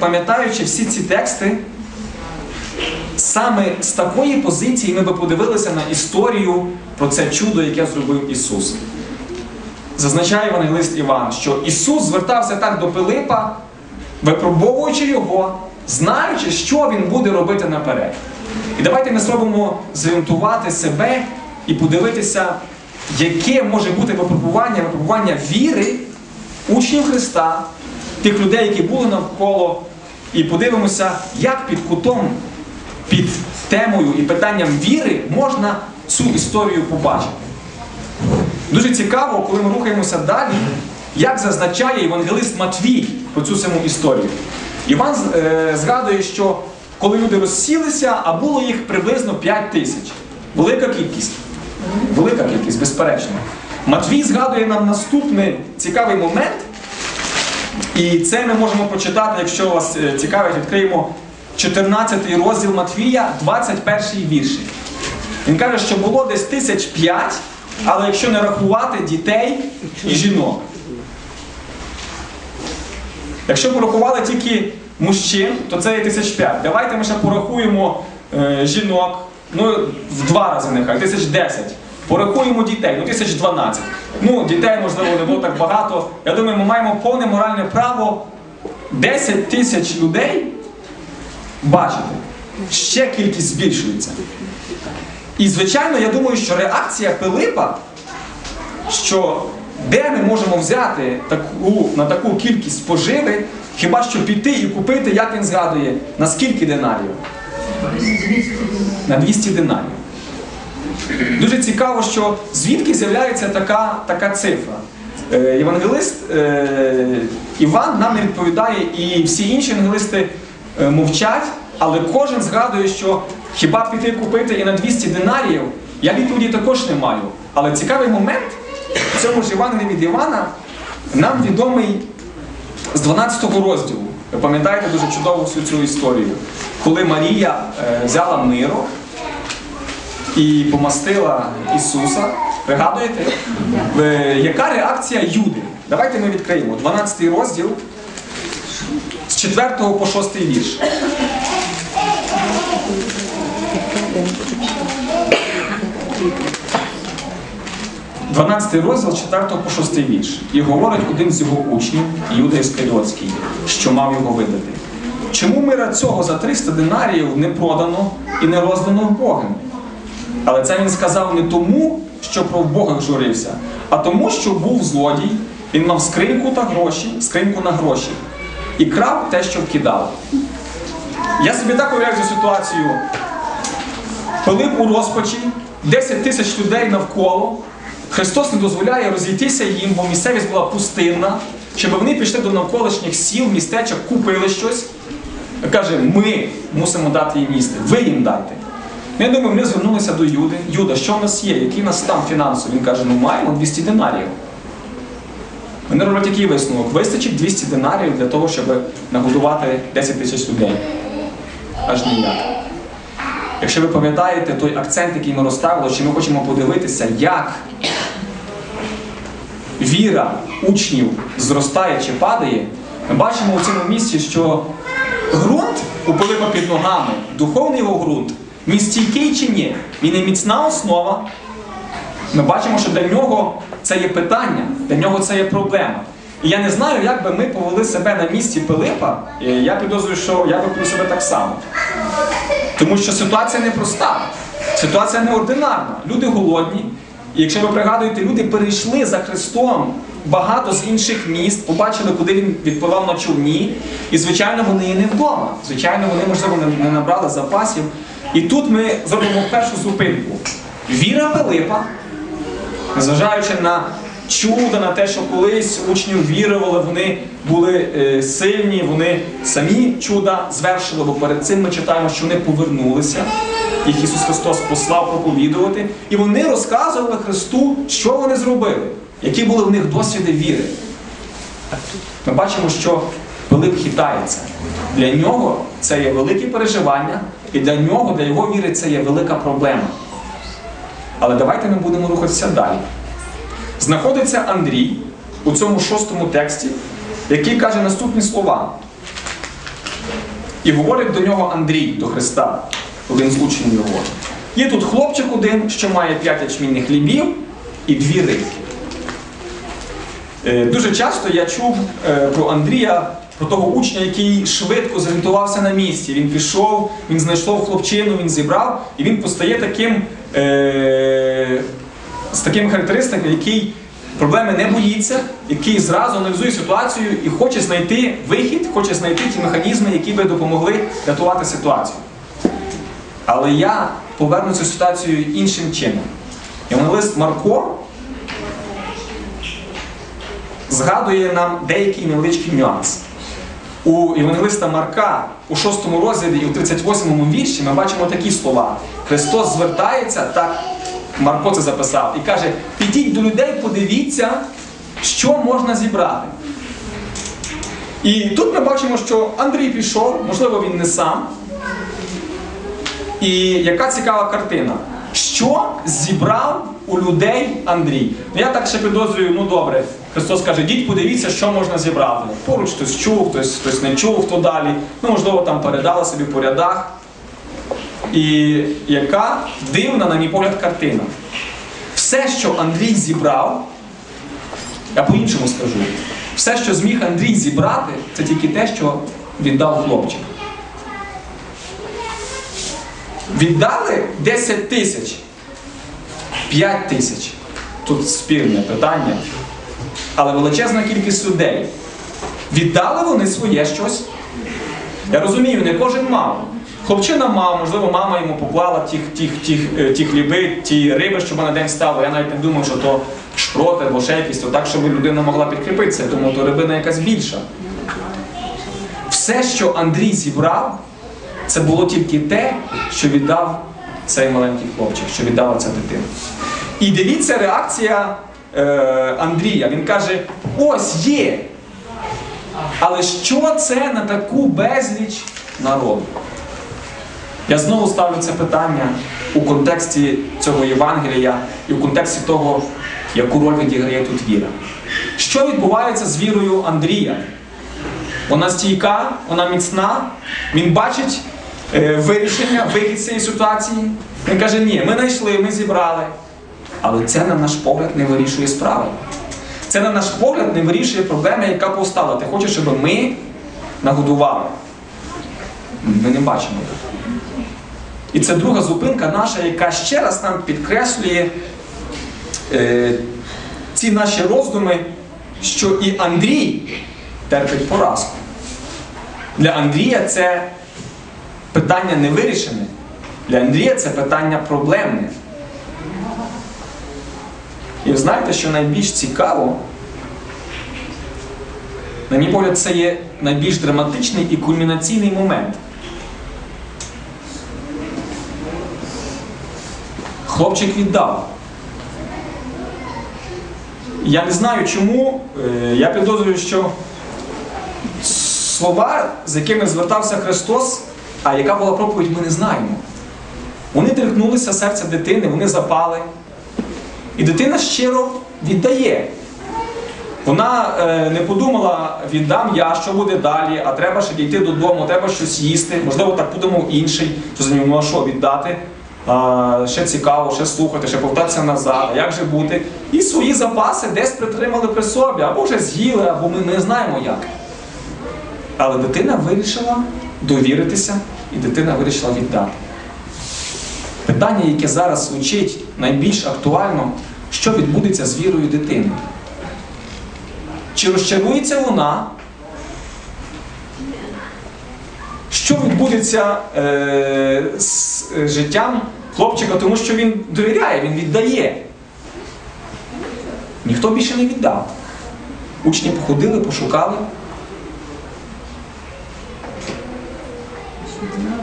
Пам'ятаючи всі ці тексти, саме з такої позиції ми би подивилися на історію про це чудо, яке зробив Ісус. Зазначає Євангелист Іван, що Ісус звертався так до Пилипа, випробовуючи його, знаючи, що Він буде робити наперед. І давайте ми спробуємо зорієнтувати себе і подивитися, яке може бути випробування, випробування віри учнів Христа, тих людей, які були навколо, і подивимося, як під кутом, під темою і питанням віри можна цю історію побачити. Дуже цікаво, коли ми рухаємося далі, як зазначає Євангелист Матвій про цю саму історію. Іван е, згадує, що коли люди розсілися, а було їх приблизно 5 тисяч. Велика кількість. Велика кількість, безперечно. Матвій згадує нам наступний цікавий момент. І це ми можемо прочитати, якщо вас е, цікавить, відкриємо 14 розділ Матвія, 21 вірші. Він каже, що було десь тисяч п'ять, але якщо не рахувати дітей і жінок. Якщо порахували тільки мужчин, то це є тисяч п'ять. Давайте ми ще порахуємо е, жінок, ну в два рази нехай, тисяч десять. Порахуємо дітей, ну тисяч дванадцять. Ну, дітей, можливо, не було так багато. Я думаю, ми маємо повне моральне право 10 тисяч людей бачити. Ще кількість збільшується. І, звичайно, я думаю, що реакція Пилипа, що де ми можемо взяти таку, на таку кількість поживи, хіба що піти і купити, як він згадує, на скільки динарів? На 200 динарів. Дуже цікаво, що звідки з'являється така, така цифра. Е, Євангелист е, Іван нам не відповідає, і всі інші євангелисти е, мовчать, але кожен згадує, що хіба піти купити і на 200 динарів, я відповіді також не маю. Але цікавий момент в цьому ж Євангелії від Івана нам відомий з 12 розділу. Ви пам'ятаєте дуже чудово всю цю історію, коли Марія взяла миро і помастила Ісуса. Пригадуєте? Е, Яка реакція Юди? Давайте ми відкриємо 12 розділ з 4 по 6 вірш. 12 розділ 4 по 6 вірш. І говорить один з його учнів, Юда Іскаріотський, що мав його видати. Чому мира цього за 300 динаріїв не продано і не роздано Богом? Але це він сказав не тому, що про Бога журився, а тому, що був злодій, він мав скриньку та гроші, скриньку на гроші, і крав те, що вкидав. Я собі так уявляю ситуацію. Пилип у розпачі, 10 тисяч людей навколо. Христос не дозволяє розійтися їм, бо місцевість була пустинна, щоб вони пішли до навколишніх сіл, містечок, купили щось. Каже, ми мусимо дати їм їсти, ви їм дайте. Ну, Я думаю, вони звернулися до Юди. Юда, що в нас є? Який в нас стан фінансовий? Він каже, ну маємо 200 динарів. Вони роблять який висновок? Вистачить 200 динарів для того, щоб нагодувати 10 тисяч людей. Аж ніяк. Якщо ви пам'ятаєте той акцент, який ми розставили, що ми хочемо подивитися, як віра учнів зростає чи падає, ми бачимо у цьому місці, що ґрунт у Пилипа під ногами, духовний його ґрунт, він чи ні? Він і міцна основа. Ми бачимо, що для нього це є питання, для нього це є проблема. І я не знаю, як би ми повели себе на місці Пилипа, я підозрюю, що я би повів себе так само. Тому що ситуація непроста, ситуація неординарна. Люди голодні. І якщо ви пригадуєте, люди перейшли за Христом багато з інших міст, побачили, куди він відпливав на човні. І, звичайно, вони і не вдома. Звичайно, вони, можливо, не- не набрали запасів. І тут ми зробимо першу зупинку. Віра Пилипа, незважаючи на чудо, на те, що колись учнів вірували, вони були е, сильні, вони самі чуда звершили, бо перед цим ми читаємо, що вони повернулися. Їх Ісус Христос послав проповідувати, і вони розказували Христу, що вони зробили, які були в них досвіди віри. Ми бачимо, що Пилип хитається. Для нього це є великі переживання, і для нього, для його віри, це є велика проблема. Але давайте ми будемо рухатися далі. Знаходиться Андрій у цьому шостому тексті, який каже наступні слова. І говорить до нього Андрій, до Христа, один з учнів його. Є тут хлопчик один, що має п'ять ячмінних хлібів і дві рибки. Е, Дуже часто я чув е, про Андрія, про того учня, який швидко зорієнтувався на місці. Він пішов, він знайшов хлопчину, він зібрав, і він постає таким е, з такими характеристиками, який проблеми не боїться, який зразу аналізує ситуацію і хоче знайти вихід, хоче знайти ті механізми, які би допомогли рятувати ситуацію. Але я поверну цю ситуацію іншим чином. Євангелист Марко згадує нам деякий невеличкий нюанс. У Євангелиста Марка у 6 розділі і у 38 вірші ми бачимо такі слова. Христос звертається, так Марко це записав, і каже: підіть до людей, подивіться, що можна зібрати. І тут ми бачимо, що Андрій пішов, можливо, він не сам. І яка цікава картина? Що зібрав у людей Андрій? Ну, Я так ще підозрюю, ну добре. Христос каже, діть, подивіться, що можна зібрати. Поруч хтось чув, хтось, хтось не чув, хто далі. Ну, можливо, там передали собі по рядах. І яка дивна, на мій погляд, картина. Все, що Андрій зібрав, я по-іншому скажу, все, що зміг Андрій зібрати, це тільки те, що віддав хлопчик. Віддали 10 тисяч, 5 тисяч. Тут спірне питання. Але величезна кількість людей. Віддали вони своє щось. Я розумію, не кожен мав. Хлопчина мав, можливо, мама йому поклала ті, ті, ті, ті хліби, ті риби, щоб на день стало. Я навіть не думав, що то шпроти або ще якісь, то так, щоб людина могла підкріпитися, тому то рибина якась більша. Все, що Андрій зібрав, це було тільки те, що віддав цей маленький хлопчик, що віддала ця дитина. І дивіться реакція е, Андрія. Він каже: ось є. Але що це на таку безліч народу? Я знову ставлю це питання у контексті цього Євангелія і в контексті того, яку роль відіграє тут віра. Що відбувається з вірою Андрія? Вона стійка, вона міцна, він бачить вирішення, вихід з цієї ситуації. Він каже, ні, ми знайшли, ми зібрали. Але це, на наш погляд, не вирішує справи. Це, на наш погляд, не вирішує проблеми, яка постала. Ти хочеш, щоб ми нагодували. Ми не бачимо. І це друга зупинка наша, яка ще раз нам підкреслює е, ці наші роздуми, що і Андрій терпить поразку. Для Андрія це питання не вирішене. Для Андрія це питання проблемне. І знаєте, що найбільш цікаво, на мій погляд, це є найбільш драматичний і кульмінаційний момент. Хлопчик віддав. Я не знаю чому. е, Я підозрюю, що слова, з якими звертався Христос, а яка була проповідь, ми не знаємо. Вони торкнулися серця дитини, вони запали. І дитина щиро віддає. Вона е, не подумала, віддам я, що буде далі, а треба ще дійти додому, треба щось їсти. Можливо, так подумав інший, що за нього, ну що віддати? А, ще цікаво, ще слухати, ще повертатися назад, а як же бути? І свої запаси десь притримали при собі, або вже з'їли, або ми не знаємо як. Але дитина вирішила довіритися, і дитина вирішила віддати. Питання, яке зараз звучить найбільш актуально, що відбудеться з вірою дитини? Чи розчарується вона? Що відбудеться е, з е, життям хлопчика, тому що він довіряє, він віддає. Ніхто більше не віддав. Учні походили, пошукали. Mm-hmm.